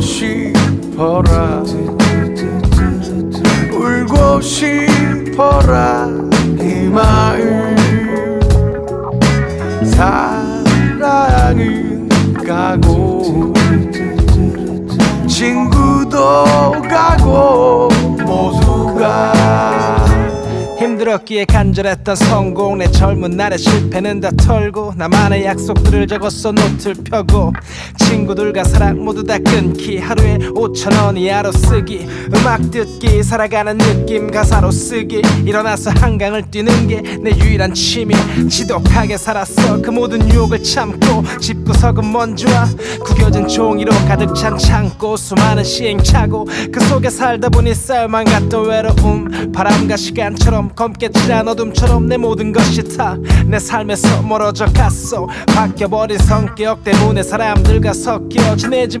싶어라. 울고 싶어라. 이 마음 사랑은 가고 친구도 가고 모두가 힘들었기에 간절했던 성공. 내 젊은 날의 실패는 다 털고 나만의 약속들을 적었어 노트를 펴고 친구들과 사랑 모두 다 끊기 하루에 5천 원 이 하루 쓰기. 음악 듣기 살아가는 느낌 가사로 쓰기. 일어나서 한강을 뛰는 게 내 유일한 취미. 지독하게 살았어. 그 모든 유혹을 참고 집 구석은 먼지와 구겨진 종이로 가득 찬 창고 수많은 시행착오. 그 속에 살다 보니 쌓여만 갔던 외로움. 바람과 시간처럼 검게 칠한 어둠처럼 내 모든 것이 다 내 삶에서 멀어져 갔어. 바뀌어버린 성격 때문에 사람들과 섞여 지내지